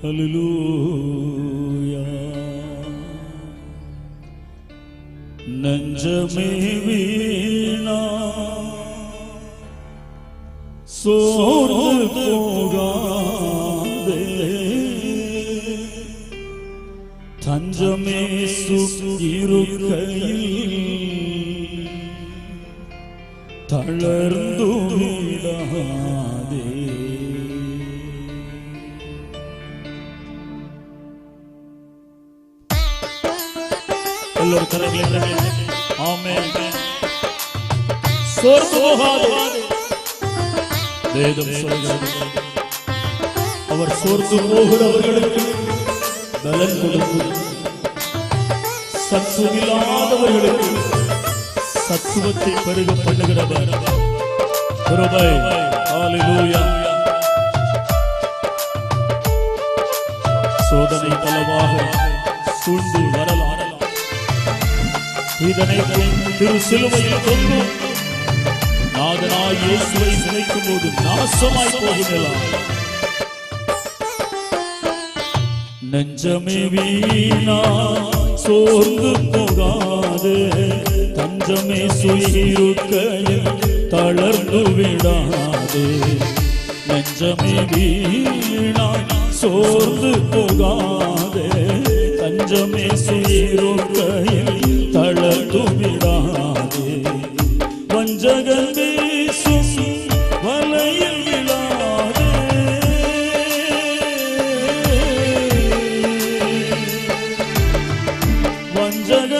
அல்லேலூயா நஞ்சமே வீணா சோர்ந்து போகாதே தஞ்சமே சுருக்கையில் தளர்ந்து விடாதே எல்லோரும் கரங்களை ஆமென். சோர்ந்து போகாதே. வேதம் சொல்கிறது. அவர் சோர்ந்து போகிறவர்களுக்கு பலன் கொடுக்கும். சத்துவில்லாதவர்களுக்கு சத்துவத்தை பெருக பண்ணுகிறவர். கிருபை. ஹalleluya. சோதனை பலமாக சூழ்ந்து வரலாம் திரு சிலுவையில் தொங்கும் நாதனாய் இயேசுவை நினைக்கும் போது நாசமாய் போகிறலாம் நெஞ்சமே வீணா சோர்ந்து போகாது. தஞ்சமே சுயிருக்கையில் தளர்ந்து விடாது. நெஞ்சமே வீணா சோர்ந்து போகாது. தஞ்சமே சுயிரு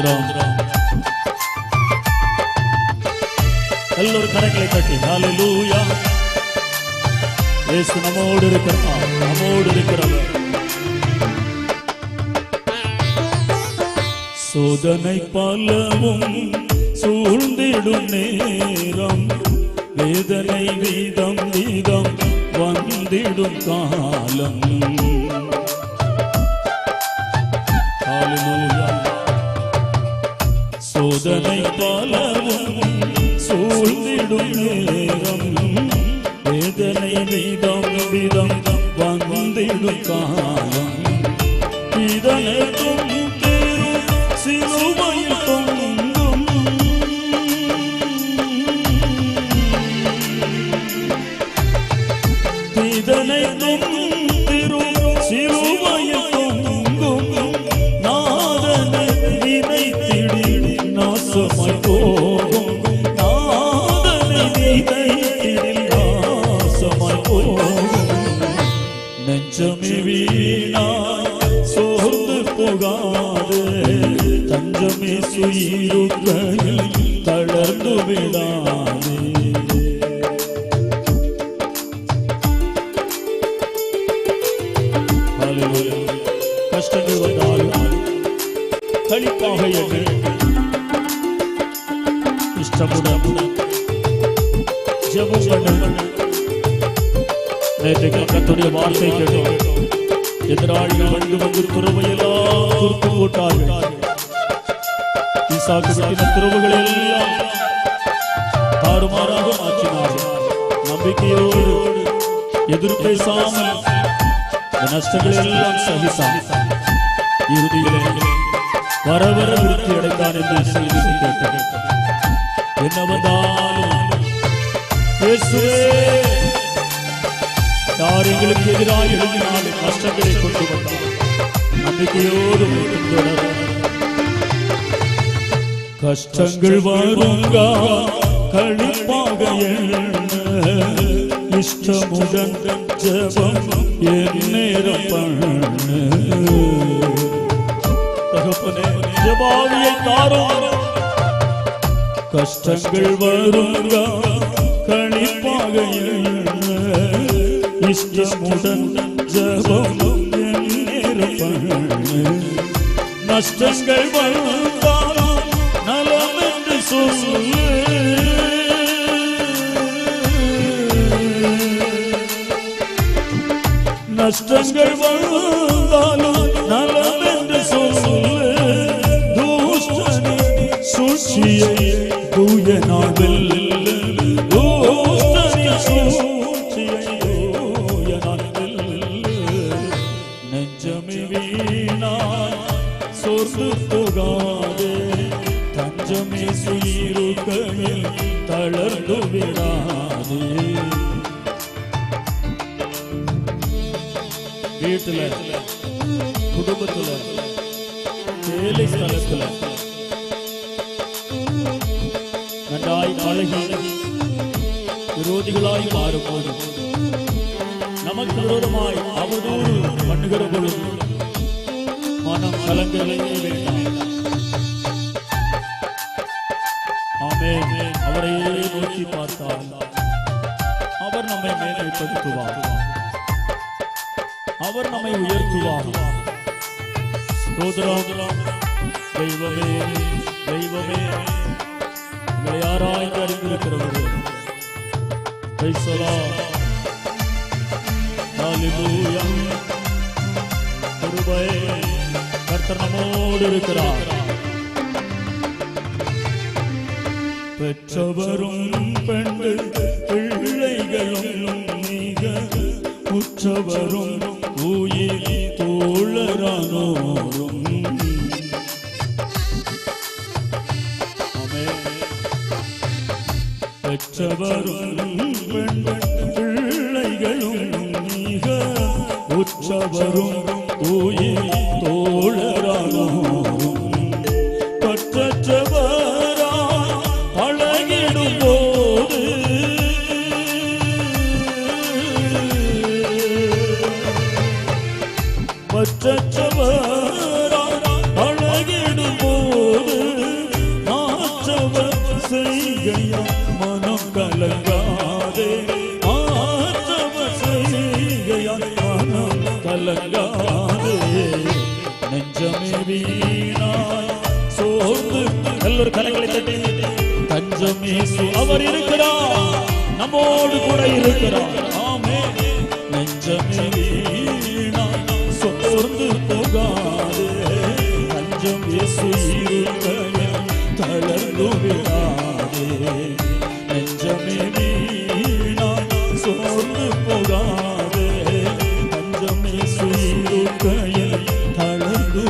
ஸ்தோத்திரம் எல்லோரும் கரங்களை தட்டி ஹalleluya. இயேசு நம்மோடு இருக்கிறார் நம்மோடு இருக்கிறவர். சோதனை பலவும் சூழ்ந்திடும் நேரம் வேதனை வீதம் வீதம் வந்திடும் காலம். Hallelujah. சோதனை பலவும் சூழ்ந்திடும் நேரம் வேதனை வீதம் விதம் வந்திடும் காலம். இதனை நாசமாய் போகும். நாதனை நினைத்திடி நாசமாய் போகும். நெஞ்சமே வீணாய் சோர்ந்து போகாது. தஞ்சமே சுயிருக்கையில் தளர்ந்து விடாது. கஷ்டங்கள் வந்தாலும் கழிப்பாக எண்ணு. இஷ்டமுடன் ஜெபம் பண்ணு நேற்றைக்கு கத்துடைய வார்த்தை கேட்டோம் எதிராளிகள் வந்து வந்து துறவையெல்லாம் துருப்பு போட்டார்கள் ஈசாக்கு சிக்கின துறவுகள் எல்லாம் தாறுமாறாக மாற்றினார்கள் நம்பிக்கையோடு எதிர் பேசாமல் நஷ்டங்கள் எல்லாம் சகித்தான் வர வர விருத்தி அடைந்தான் என்று செய்தி கேட்டேன் என்னவந்தாலும் யார் எங்களுக்கு எதிராக எழுதினாலும் கஷ்டங்களை கொண்டு வந்தார் நம்பிக்கையோடு கஷ்டங்கள் வருங்கா கழிப்பாக இஷ்டமுடன் ஜபம் நேரம் பண்ணு. தகப்பனே ஜபாவியை தாரோ கஷ்டங்கள் வருங்க கணிப்பாக எண்ண இஷ்டமுடன் ஜபம் பண்ணு நஷ்டங்கள் வந்தாலும் நலம் என்று சொல்லு. நஷ்டங்கள் வந்தாலும் நலம் என்று சொல்லு. தூஷ்டனே சூழ்ச்சியை சோர்ந்து போகாதே. தஞ்சமே சுயிருக்கையில் தளர்ந்து விடாதே. வீட்டுல குடும்பத்துல வேலை ஸ்தலத்துல நன்றாய் அழகி விரோதிகளாய் மாறும்போது நமக்கு விரோதமாய் அவதூறு பண்ணுகிற பொழுது மனம் கலங்கலையே வேண்டாம். ஆமே அவரையே நோக்கி பார்த்தால் அவர் நம்மை மேன்மைப்படுத்துவார். அவர் நம்மை உயர்த்துவார். ஸ்தோத்திரம் தெய்வமே தெய்வமே. உங்களை ஆராய்ந்து அறிந்திருக்கிறவரே கிருபை கர்த்தர் நம்மோடு இருக்கிறார். பெற்றவரும் பெண்கள் பிள்ளைகளும் மிக உற்றவரும் உயிர் தோழரானோரும் உற்சவரும் பெண் பிள்ளைகளும் மிக கலங்காதே. நெஞ்சமே வீணாய் சோர்ந்து எல்லோரும் கலங்களை தட்டி. தஞ்சமே அவர் இருக்கிறார். நம்மோடு கூட இருக்கிறார். ஆமே நெஞ்சமே இருக்கையில் தளர்ந்து